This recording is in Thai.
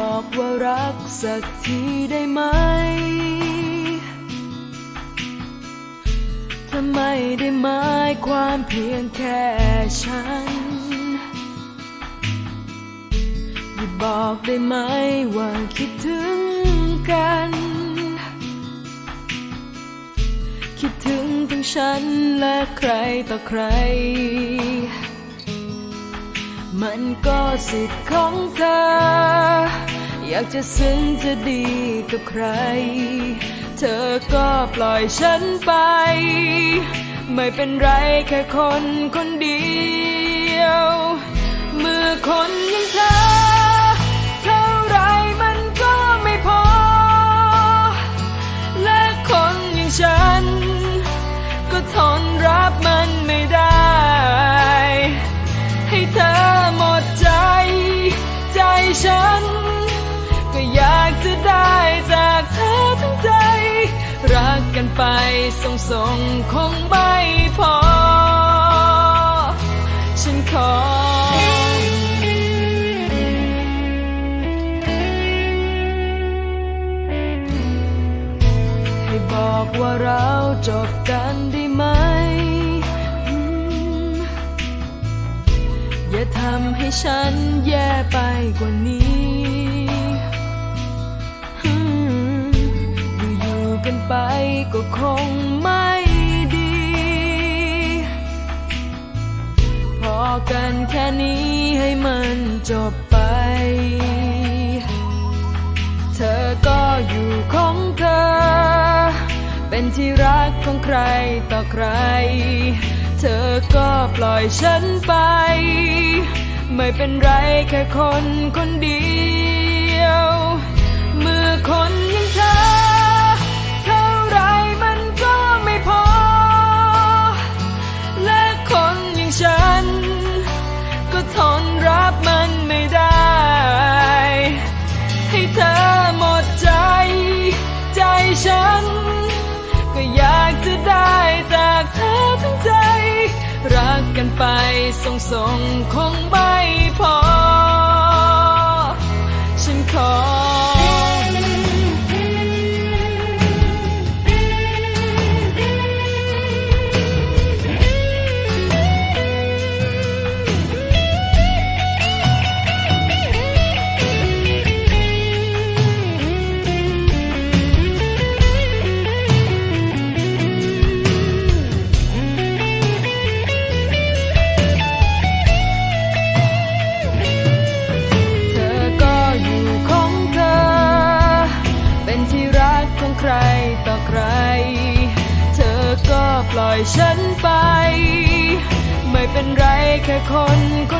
บอกว่ารักสักทีได้ไหม ถ้าไม่ได้หมายความเพียงแค่ฉัน อย่าบอกได้ไหมว่าคิดถึงกัน คิดถึงทั้งฉันและใครต่อใครมันก็สิทธิ์ของเธอากจะซึ้งจะดีกับใคร เธอก็ปล่อยฉันไป ไม่เป็นไรแค่คนคนเดียว เมื่อคนอยังเธอ ไปส่งส่งคงไม่พอ ฉันขอ ให้บอกว่าเราจบกันได้ไหมอมอย่าทำให้ฉันแย่ไปกว่านี้ ไปก็คงไม่ดี พอกันแค่นี้ให้มันจบไป เธอก็อยู่ของเธอ เป็นที่รักของใครต่อใคร เธอก็ปล่อยฉันไป ไม่เป็นไรแค่คนคนเดียว กันไปส่งส่งคงไม่พอ ใครต่อใคร เธอก็ปล่อยฉันไป ไม่เป็นไรแค่คนคน